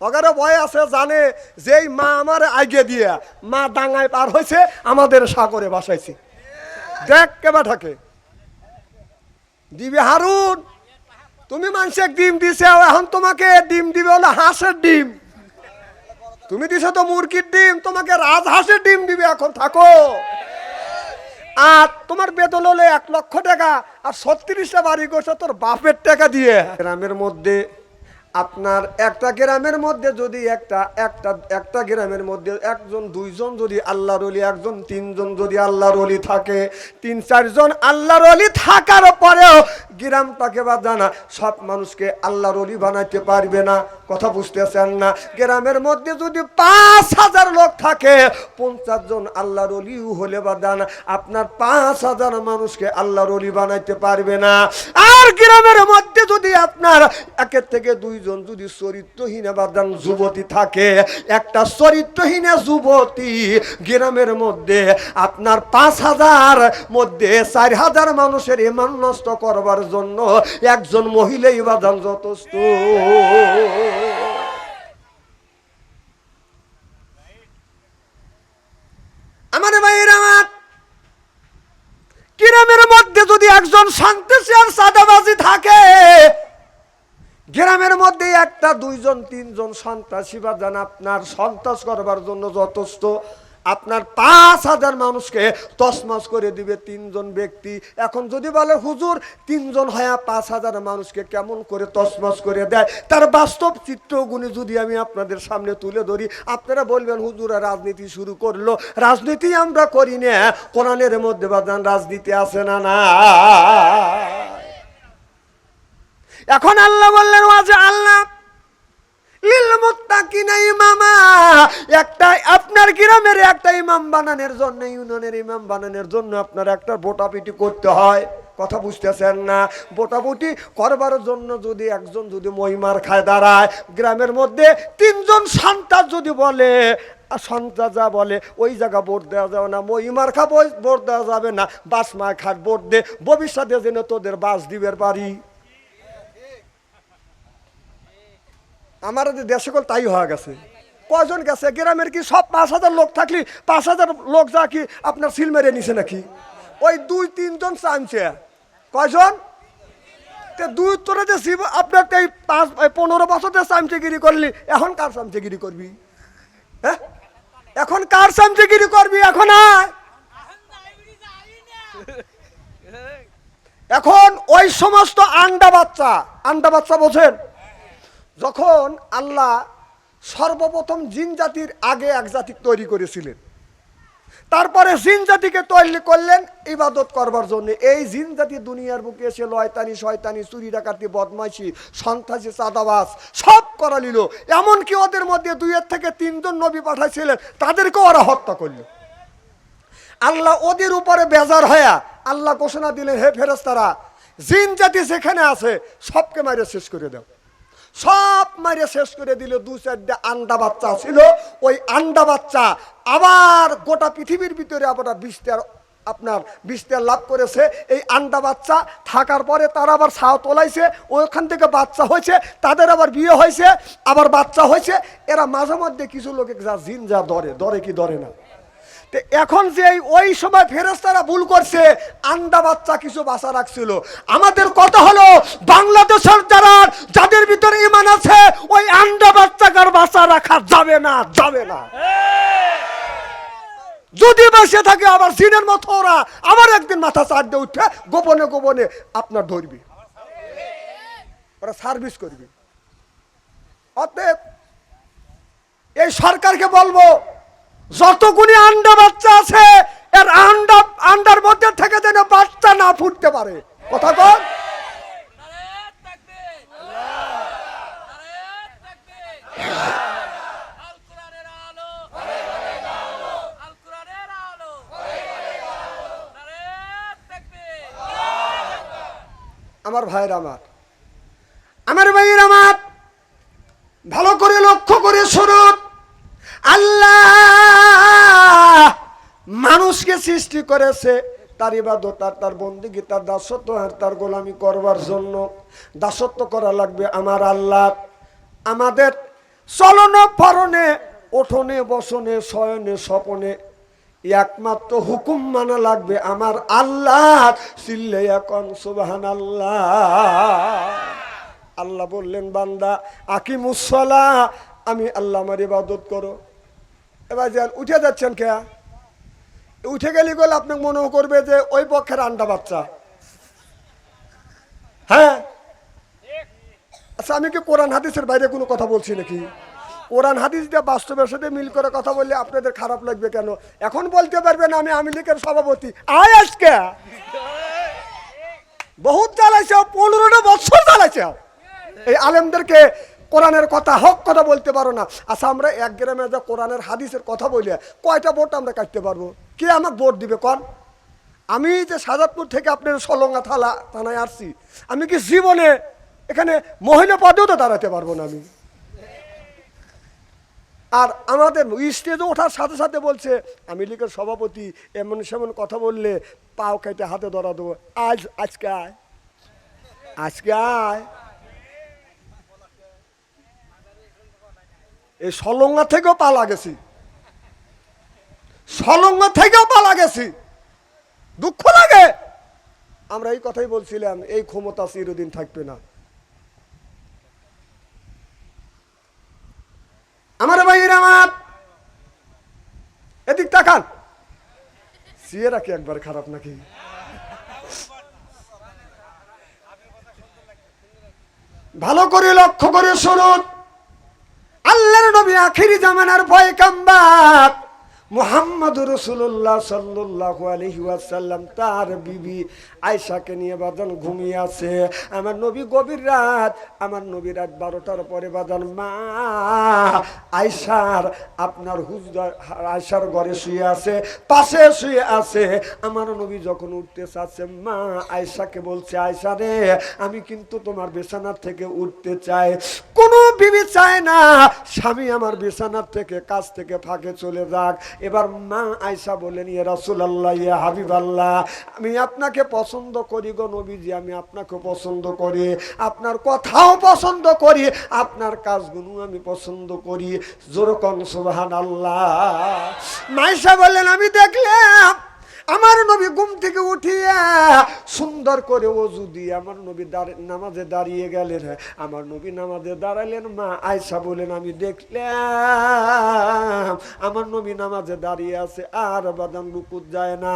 অগারে ভয় আছে, জানে যেই মা আমার আগে দিয়ে, মা ডাঙায় পার হয়েছে, আমাদের সাগরে বাসাইছে। দেখ কেবা থাকে দিবে হারুন, তুমি মানুষের ডিম দিছে এখন তোমাকে ডিম দিবে হলো হাঁসের ডিম। তুমি দিছো তো মুরগির ডিম, তোমাকে রাজহাঁসের ডিম দিবে, এখন থাকো। আর তোমার বেতন হলে এক লক্ষ টাকা, আর ছত্রিশটা বাড়ি করছে তোর বাপের টাকা দিয়ে। গ্রামের মধ্যে আপনার একটা গ্রামের মধ্যে যদি একটা একটা একটা গ্রামের মধ্যে একজন, দুইজন যদি আল্লাহর অলি একজন, তিনজন যদি আল্লাহর অলি থাকে, তিন, চারজন আল্লাহর অলি থাকার পরেও গ্রামটাকে বা জানা, সব মানুষকে আল্লাহর অলি বানাইতে পারবে না। কথা বুঝতেছেন না? গ্রামের মধ্যে যদি পাঁচ হাজার লোক থাকে, পঞ্চাশ জন আল্লাহর অলিও হলে বা দান আপনার পাঁচ হাজার মানুষকে আল্লাহর অলি বানাইতে পারবে না। আর গ্রামের মধ্যে যদি আপনার একের থেকে দুইজন যদি চরিত্রহীন বা দান যুবতী থাকে, একটা চরিত্রহীন যুবতী গ্রামের মধ্যে আপনার পাঁচ হাজার মধ্যে চার হাজার মানুষের ইমান নষ্ট করবার জন্য একজন মহিলাই বাদান যথেষ্ট। আমার ভাইয়ের আমার গ্রামের মধ্যে যদি একজন সাদাবাজি থাকে, গ্রামের মধ্যে একটা, দুইজন, তিনজন সন্ত্রাসী বা আপনার সন্ত্রাস করবার জন্য যথেষ্ট। আপনার পাঁচ হাজার মানুষকে তসমস করে দিবে তিনজন ব্যক্তি। এখন যদি বলে, হুজুর, তিনজন হয়া পাঁচ হাজার মানুষকে কেমন করে তসমস করে দেয়? তার বাস্তব চিত্রগুলি যদি আমি আপনাদের সামনে তুলে ধরি, আপনারা বলবেন, হুজুরা রাজনীতি শুরু করল। রাজনীতি আমরা করি না। কোরআনের মধ্যে বাদান রাজনীতি আছে না না? এখন আল্লাহ বললেন আল্লাহ ইমামা। একটা আপনার গ্রামের একটা ইমাম বানানোর ইউনিয়নের ইমাম বানানোর জন্য আপনার একটা করতে হয়। কথা বুঝতেছেন না? জন্য যদি একজন যদি মহিমার খায় দাঁড়ায়, গ্রামের মধ্যে তিনজন সন্তান যদি বলে, আর সন্তান যা বলে, ওই জায়গা ভোট দেওয়া যাবে না, মহিমার খা ভোট দেওয়া যাবে না। বাস মা খাট ভোট দে। ভবিষ্যতে যেন তোদের বাস দিবের পারি। আমার দেশে কল তাই হওয়া গেছে। কয়জন গেছে? গ্রামের কি সব পাঁচ হাজার লোক থাকলি পাঁচ হাজার লোক যা কি আপনার সিল মেরে নিছে নাকি? ওই দুই, তিনজন চামছে কয়জন? দুই তোরা যে শিব, আপনার এই পাঁচ পনেরো বছর যে চামচেগিরি করলি, এখন কার চামচেগিরি করবি? হ্যাঁ? এখন কার চামচেগিরি করবি? এখন আয়। এখন ওই সমস্ত আন্ডা বাচ্চা আন্ডা বাচ্চা বোঝেন? যখন আল্লাহ সর্বপ্রথম জিন জাতির আগে এক জাতি তৈরি করেছিলেন। তারপরে জিন জাতিকে তৈরি করলেন ইবাদত করবার জন্য। এই জিন জাতি দুনিয়ার বুকে এসে লয়তানি, শয়তানি, চুরি, ডাকাতি, বদমাইশি, সন্ত্রাসী চাঁদাবাস সব করা নিল। এমনকি ওদের মধ্যে দুইয়ের থেকে তিনজন নবী পাঠাইছিলেন তাদেরকে ওরা হত্যা করল। আল্লাহ ওদের উপরে বেজার হয়া আল্লাহ ঘোষণা দিলেন, হে ফেরেস্তারা জিন জাতি যেখানে আছে, সবকে মারে শেষ করে দাও। সব মারে শেষ করে দিল দু চারটে আন্ডা বাচ্চা ছিল। ওই আন্ডা বাচ্চা আবার গোটা পৃথিবীর ভিতরে আবার বিস্তার আপনার বিস্তার লাভ করেছে। এই আন্ডা বাচ্চা থাকার পরে তারা আবার ছাও তোলাইছে, ওইখান থেকে বাচ্চা হয়েছে, তাদের আবার বিয়ে হয়েছে, আবার বাচ্চা হয়েছে। এরা মাঝে মধ্যে কিছু লোকে যা জিন যা ধরে ধরে কি ধরে না? এখন যে ওই সময় ফেরেস্তারা ভুল করছে আন্ডা বাচ্চা কিছু বাসা রাখছিল। আমাদের কথা হলো, বাংলাদেশের যারা, যাদের ভিতরে ইমান আছে, ওই আন্ডা বাচ্চাকার বাসা রাখা যাবে না যাবে না। যদি বসে থাকে আবার সিনের মতো ওরা, আবার একদিন মাথা চার দিয়ে উঠে গোপনে গোপনে আপনার ধরবি। ওরা সার্ভিস করবি। অতএব এই সরকারকে বলব যতগুলি আন্ডা বাচ্চা আছে, এর আন্ডা, আন্ডার মধ্যে থেকে যেন বাচ্চা না ফুটতে পারে। কথা তাকবীর আমার ভাইয়ের আমার। আমার ভাইয়ের আমার। ভালো করে লক্ষ্য করে শুনুন। আল্লাহ মানুষকে সৃষ্টি করেছে তার ইবাদত আর তার বন্দিগি, তার দাসত্ব আর তার গোলামি করবার জন্য। দাসত্ব করা লাগবে আমার আল্লাহ। আমাদের চলনে ফরনে ওঠনে বসনে, শয়নে স্বপনে একমাত্র হুকুম মানা লাগবে আমার আল্লাহ। সিল্লে সুবাহান আল্লাহ আল্লাহ বললেন, বান্দা আকিমুসলা আমি আল্লাহ আমার ইবাদত করো। এবার যান উঠে যাচ্ছেন কে? উঠে গেলে গেলে আপনাকে মনে করবে যে ওই পক্ষের আন্ডা বাচ্চা। হ্যাঁ? আচ্ছা আমি কি কোরআন হাদিসের বাইরে কোনো কথা বলছি নাকি? কোরআন হাদিস দিয়ে বাস্তবের সাথে মিল করে কথা বললে আপনাদের খারাপ লাগবে কেন? এখন বলতে পারবেন আমি আমি লীগের সভাপতি। আয় আজকে! বহুত চালাইছে পনেরোটা বছর চালাইছে এই আলেমদেরকে কোরআনের কথা, হক কথা বলতে পারো না। আচ্ছা আমরা এক গ্রামে যা কোরআনের হাদিসের কথা বলি, কয়টা ভোট আমরা কাটতে পারব? কে আমাকে ভোট দিবে কন? আমি যে সাজাদপুর থেকে আপনার সলঙ্গা থালা, থানায় আসছি, আমি কি জীবনে এখানে মহিলা পদেও তো দাঁড়াতে পারব না আমি? আর আমাদের স্টেজে ওঠার সাথে সাথে বলছে, আমি লীগের সভাপতি, এমন সেমন কথা বললে পাও কেটে হাতে ধরা দেবো। আজ, আজকে আয়। আজকে আয়। এই সলঙ্গা থেকেও পালা গেছি সলঙ্গা থেকেও পালা গেছি দুঃখ লাগে। আমরা এই কথাই বলছিলাম, এই ক্ষমতা চিরদিন থাকবে না। আমার ভাইয়ের আমার। এদিক তাকান। সিয়েরা কি একবার খারাপ নাকি? ভালো করে লক্ষ্য করে শুনুন। আল্লাহর নবী আখিরি জামানার ভয় কাম্বাক মুহাম্মদ রসুল্লাহ সাল্লাহ আলহি ওয়াসাল্লাম, তার বিবি আয়সাকে নিয়ে বাজান ঘুমিয়ে আছে। আমার নবী গভীর রাত, আমার নবী রাত বারোটার পরে বাজান মা আয়সার আপনার হুজরা আয়সার ঘরে শুয়ে আছে, পাশে শুয়ে আছে। আমার নবী যখন উঠতে চাচ্ছে, মা আয়সাকে বলছে আয়সা রে, আমি কিন্তু তোমার বিছানার থেকে উঠতে চাই। কোনো বিবি চায় না, স্বামী আমার বিছানার থেকে, কাছ থেকে ফাঁকে চলে যাক। এবার মা আয়সা বলেন ইয়ে রাসুল আল্লাহ ইয়ে হাবিব আল্লাহ আমি আপনাকে পছন্দ করি গো নবীজি, আমি আপনাকে পছন্দ করি, আপনার কথাও পছন্দ করি, আপনার কাজগুলো আমি পছন্দ করি। জোরকন সুবাহান আল্লাহ মাইসা বললেন, আমি দেখলাম আমার নবী ঘুম থেকে উঠিয়া সুন্দর করে অজু দিয়ে আমার নবী নামাজে দাঁড়িয়ে গেলেন। আমার নবী নামাজে দাঁড়ালেন মা আয়সা বলেন আমি দেখলাম, আমার নবী নামাজে দাঁড়িয়ে আছে, আর বাদাম রুকুত যায় না।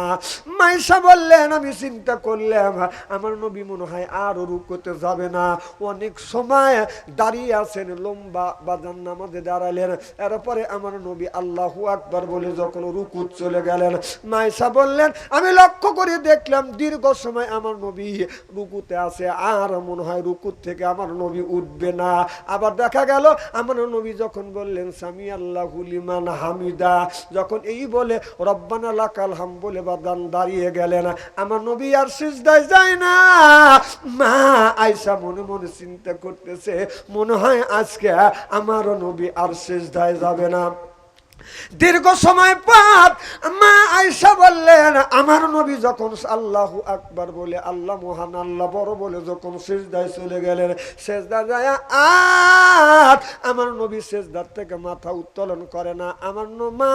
মাইসা বললেন, আমি চিন্তা করলাম, আমার নবী মনে হয় আর রুকুতে যাবে না। অনেক সময় দাঁড়িয়ে আছেন, লম্বা বাজান নামাজে দাঁড়ালেন এরপরে আমার নবী আল্লাহু আকবার বলে যখন রুকুত চলে গেলেন মাইসা বললেন আমি লক্ষ্য করে দেখলাম দীর্ঘ সময় আমার নবী রুকুতে আছে, আর মনে হয় রুকুত থেকে আমার নবী উঠবে না। আবার দেখা গেল, আমার নবী যখন বললেন সামি আল্লাহ লিমান হামিদা যখন এই বলে, রব্বানা লাকাল হাম বলে বাদান দাঁড়িয়ে গেলেন। আমার নবী আর সিজদায় যায় না। মা আয়সা মনে মনে চিন্তা করতেছে, মনে হয় আজকে আমার নবী আর সিজদায় যাবে না। দীর্ঘ সময় পর মা আয়সা বললেন আমার নবী যখন আল্লাহু আকবার বলে, আল্লাহ মহান, আল্লাহ বড় বলে যখন শেষদায় চলে গেলেন শেষদা যায় আমার নবী শেষদার থেকে মাথা উত্তোলন করে না। আমার মা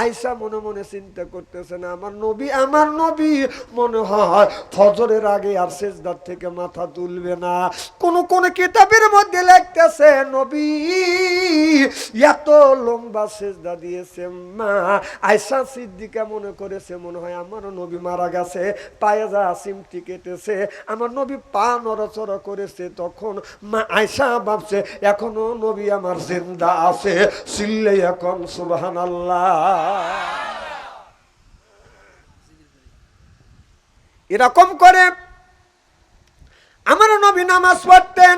আয়সা মনে মনে চিন্তা করতেছে না, আমার নবী আমার নবী। মনে হয় ফজরের আগে আর শেষদার থেকে মাথা তুলবে না। কোন কোন কিতাবের মধ্যে লিখতেছে, নবী, এত লম্বা সেজদা দিয়েছে মা। আয়সা সিদ্দিকা মনে করেছে, মনে হয় আমার নবী মারা গেছে, পায়ে যা সিমটি কেটেছে। আমার নবী পা নড়াচড়া করেছে তখন। মা আয়সা ভাবছে, এখনও নবী আমার জিন্দা আছে সিল্লে এখন সুবাহান এরকম করে আমার নবী নামাজ পড়তেন,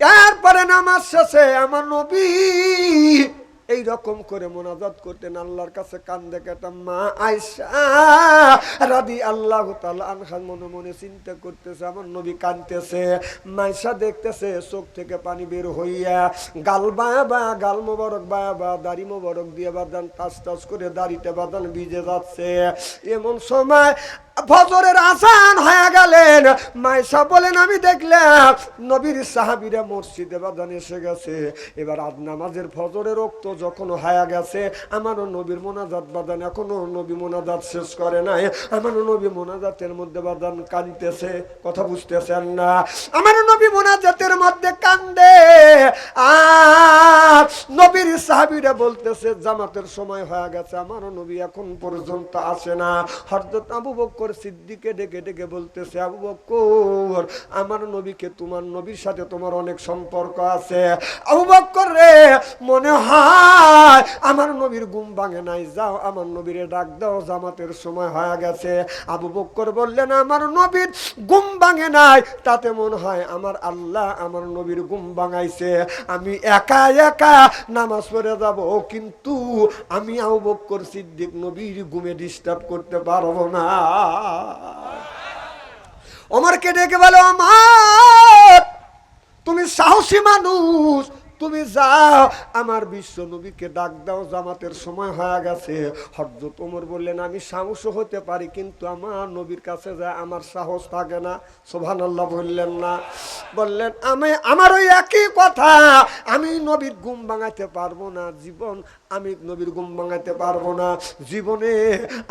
এরপরে নামাজ শেষে আমার নবী এই রকম করে মোনাজাত করতেন আল্লাহর কাছে কান্দে কেটে মা আয়সা রাদি আল্লাহ আনখান মনে মনে চিন্তা করতেছে, আমার নবী কানতেছে মাইসা দেখতেছে, চোখ থেকে পানি বের হইয়া গাল বায়া গাল মোবারক বা দাড়ি মোবারক দিয়ে বাদান টাচ টাচ করে দাড়িতে বাদান ভিজে যাচ্ছে। এমন সময় ফজরের আসান হয়ে গেলেন। মাইসা বলেন, আমি দেখলাম নবীর সাহাবিরা মসজিদে বাদান এসে গেছে। এবার আজ নামাজের ফজরের রক্ত যখন হয়ে গেছে, আমারও নবীর মোনাজাত বাদান এখনও নবী মোনাজাত শেষ করে নাই। আমারও নবী মোনাজাতের মধ্যে বাদান কাঁদতেছে, কথা বুঝতেছেন না। আমারও নবী মোনাজাতের মধ্যে কান্দে। আর নবীর সাহাবিরা বলতেছে, জামাতের সময় হয়ে গেছে নবী এখন পর্যন্ত আসে না। হরদত আবু বক্কর সিদ্দিকে ডেকে ডেকে বলতেছে, আবু বক্কর আমার নবীকে তোমার নবীর সাথে তোমার অনেক সম্পর্ক আছে। আবু বক্কর রে, মনে হয় আমার নবীর ঘুম ভাঙে নাই। যাও, আমার নবীরে ডাক দাও, জামাতের সময় হয়ে গেছে। আবু বক্কর বললেন, আমার নবীর ঘুম ভাঙে নাই, তাতে মনে হয় আমার আল্লাহ আমার নবীর ঘুম ভাঙাইছে। আমি একা একা নামাজ পড়ে যাব কিন্তু আমি আবক্কর বক্কর সিদ্দিক নবীর ঘুমে ডিস্টার্ব করতে পারব না। অমরকে ডেকে বলো আমার তুমি সাহসী মানুষ তুমি যাও। আমার বিশ্ব নবীকে ডাক দাও, জামাতের সময় হয়ে গেছে। হজরত ওমর বললেন, আমি সাহস হতে পারি, কিন্তু আমার নবীর কাছে যায় আমার সাহস থাকে না। সোভান আল্লাহ বললেন না। বললেন, আমি, আমার ওই একই কথা, আমি নবীর গুম ভাঙাতে পারব না। জীবন, আমি নবীর গুম ভাঙাতে পারব না। জীবনে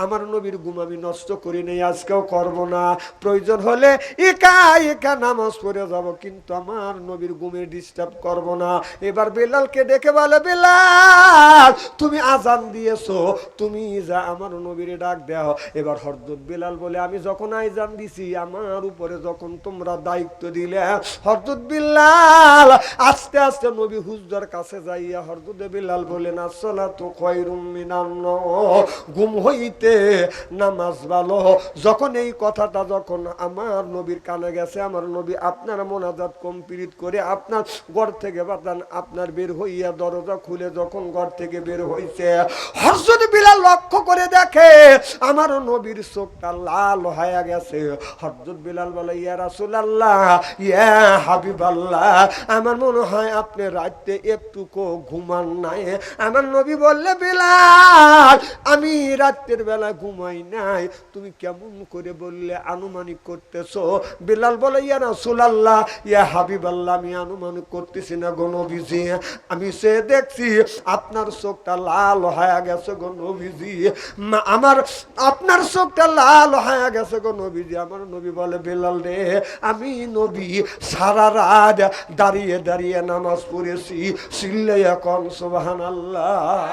আমার নবীর গুম আমি নষ্ট করি নেই, আজকেও করব না। প্রয়োজন হলে একা একা নামাজ পড়ে যাব, কিন্তু আমার নবীর গুমে ডিস্টার্ব করব না। এবার বেলালকে ডেকে বলে, বেলাল, তুমি আজান দিয়েছ। তুমি যা আমার নবীর ডাক দাও। এবার হরদত বেলাল বলে, আমি যখন আইজান দিছি, আমার উপরে যখন তোমরা দায়িত্ব দিলে, হরদত বিল্লাল আস্তে আস্তে নবী হুজদার কাছে যাইয়া হরদত বেলাল বলেন আসলা তো খয়রুম মিনান্ন ঘুম হইতে নামাজ ভালো যখন এই কথাটা যখন আমার নবীর কানে গেছে, আমার নবী আপনার মোনাজাত কমপ্লিট করে আপনার ঘর থেকে বাতান আপনার বের হইয়া দরজা খুলে যখন ঘর থেকে বের হইছে হরজত বিলাল লক্ষ্য করে দেখে আমার নবীর চোখটা লাল হয়ে গেছে। হরজত বিলাল বলে, ইয়া রাসূলুল্লাহ, ইয়া হাবিবাল্লাহ, আমার মনে হয় আপনি রাতে একটুকু ঘুমান নাই। আমার নবী বললে, বিলাল, আমি রাতের বেলা ঘুমাই নাই। তুমি কেমন করে বললে আনুমানিক করতেছো? বিলাল বলে, ইয়া রাসূলুল্লাহ, ইয়া হাবিবাল্লাহ, আমি আনুমানিক করতেছি না গো নবীজি, আমি সে দেখছি, আপনার চোখটা লাল হয়ে গেছে গো নবীজি। আমার, আপনার চোখটা লাল হয়ে গেছে গো নবীজি। আমার নবী বলে, বেলাল রে, আমি নবী, সারা রাত দাঁড়িয়ে দাঁড়িয়ে নামাজ পড়েছি সিল্লে এখন সুবাহান আল্লাহ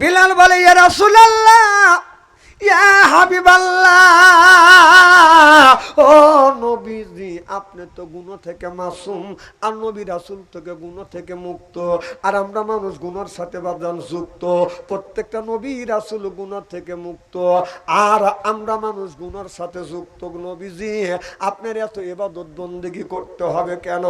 বিলাল বলে, ইয়া রাসূলুল্লাহ, ইয়া হাবিবাল্লাহ। আপনি তো গুণ থেকে মাসুম, আর নবী রাসূল থেকে গুণ থেকে মুক্ত। আর আমরা মানুষ গুণের সাথে বাদান যুক্ত। প্রত্যেকটা নবী রাসূল গুণ থেকে মুক্ত। আর আমরা মানুষ গুণের সাথে যুক্ত নবীজি, আপনার এত এবাদত বন্দেগি করতে হবে কেন?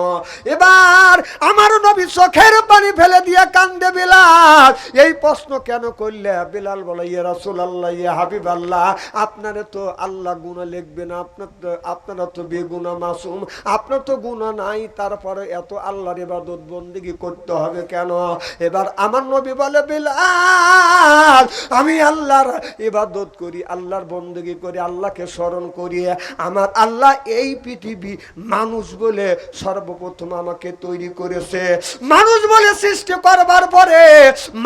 এবার আমার নবী চোখের পানি ফেলে দিয়ে কান্দে বিলাল। এই প্রশ্ন কেন করলে? বিলাল বলে ইয়ে রাসুল আল্লাহ ইয়ে হাবিব আল্লাহ আপনারে তো আল্লাহ গুণা লিখবে না আপনার আপনারা তো বেগুনা মাসুম আপনার তো গুণা নাই, তারপরে এত আল্লাহর ইবাদত বন্দিগি করতে হবে কেন? এবার আমার নবী বলে, বিলাল, আমি আল্লাহর ইবাদত করি, আল্লাহর বন্দিগি করি, আল্লাহকে স্মরণ করি। আমার আল্লাহ এই পৃথিবী মানুষ বলে সর্বপ্রথম আমাকে তৈরি করেছে। মানুষ বলে সৃষ্টি করবার পরে,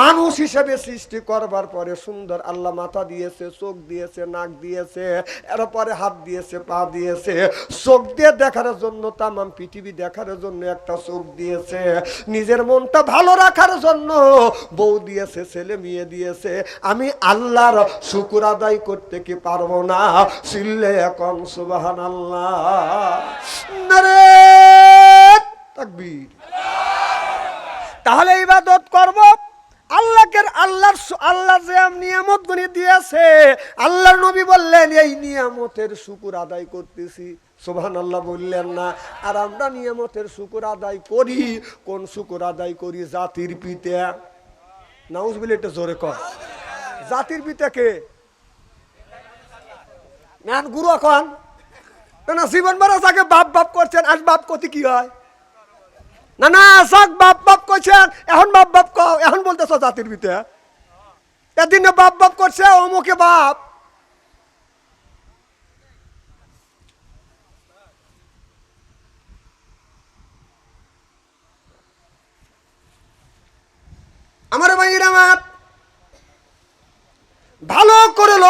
মানুষ হিসেবে সৃষ্টি করবার পরে সুন্দর আল্লাহ মাথা দিয়েছে, চোখ দিয়েছে, নাক দিয়েছে, এরপরে হাত দিয়েছে, পা দিয়েছে। চোখ দিয়ে দেখার জন্য, তামাম পৃথিবী দেখার জন্য একটা চোখ দিয়েছে। নিজের মনটা ভালো রাখার জন্য। বউ দিয়েছে, ছেলে মেয়ে দিয়েছে। আমি আল্লাহর শুকুর আদায় করতে কি পারব না? সিল্লে এখন সুবাহান আল্লাহ তাকবীর। তাহলে ইবাদত করব। আল্লাহকে, আল্লাহর আল্লাহ যে নিয়ামত গুলি দিয়েছে, আল্লাহর নবী বললেন, এই নিয়ামতের শুকুর আদায় করতেছি। সোভান আল্লাহ বললেন না, আর আমরা নিয়ামতের শুকুর আদায় করি, কোন শুকুর আদায় করি জাতির পিতা? নাউজ বলে এটা জোরে কর জাতির পিতা কে? ম্যান গুরু এখন না জীবন বারা যাকে বাপ বাপ করছেন, আজ বাপ কতি কি হয়? না না, যাক বাপ বাপ করছেন, এখন বাপ বাপ কও, এখন বলতেছ জাতির ভিতরে এদিন বাপ বাপ করছে, অমুকে বাপ।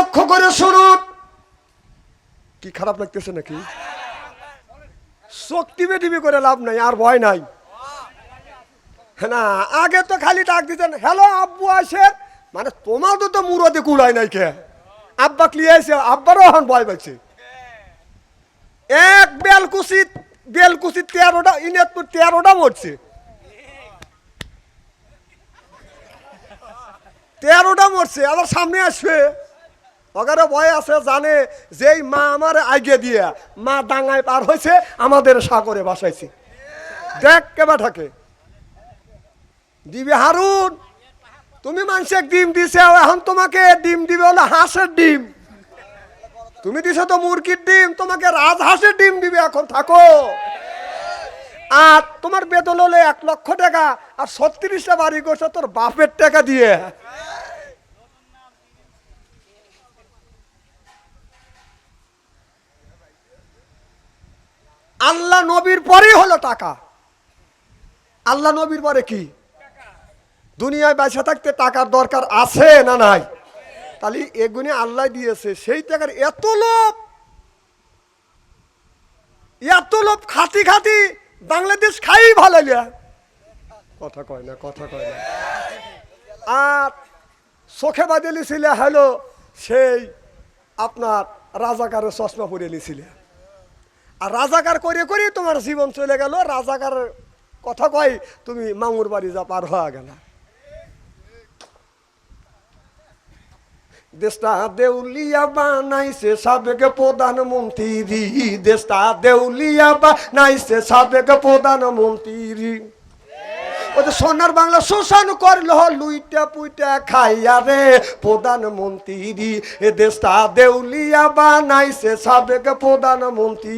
লক্ষ্য করে শুনুন। কি খারাপ লাগতেছে নাকি? চোখ টিপে করে লাভ নাই, আর ভয় নাই। না, আগে তো খালি ডাক দিতেন, হ্যালো, আব্বু আসেন। মানে তোমার তো তো মুরদে কুড়াই নাই কে? আব্বা আব্বারও এখন ভয় পাচ্ছে এক বেলকুচি বেলকুচি তেরোটা তেরোটা মরছে। তেরোটা মরছে, আবার সামনে আসবে। ওখানে ভয় আছে, জানে যেই মা আমার আগে দিয়ে, মা ডাঙায় পার হয়েছে আমাদের সাগরে বাসাইছে। দেখ কেবা থাকে দিবে হারুন, তুমি মানুষে ডিম দিছে এখন তোমাকে ডিম দিবে হলো হাঁসের ডিম। তুমি দিছো তো মুরগির ডিম, তোমাকে রাজ রাজহাঁসের ডিম দিবে এখন, থাকো। আর তোমার বেতন হলে এক লক্ষ টাকা আর ছত্রিশটা বাড়ি করছে, তোর বাপের টাকা দিয়ে আল্লাহ নবীর পরেই হলো টাকা। আল্লাহ নবীর পরে কি? দুনিয়ায় বেঁচে থাকতে টাকার দরকার আছে না নাই? তাহলে এগুনে আল্লাহ দিয়েছে, সেই টাকার এত লোভ। এত লোভ খাতি খাতি বাংলাদেশ খাই ভালো কথা কয় না, কথা কয় না। আর চোখে বাঁধে লিছিলে, হ্যালো, সেই আপনার রাজাকারের চশমা পরে লিছিলে। আর রাজাকার করে করে তোমার জীবন চলে গেল। রাজাকার কথা কয়, তুমি মামুর বাড়ি যা পার হওয়া গেল। দেশটা দেউলিয়া বানাইছে, সাবেক প্রধানমন্ত্রী। দেশটা দেউলিয়া বানাইছে, সাবেক প্রধানমন্ত্রী। ওই যে সোনার বাংলা শোষণ করল, লুইটা পুইটা খাইয়া রে, প্রধানমন্ত্রী, এ দেশটা দেউলিয়া বানাইছে সাবেক প্রধানমন্ত্রী।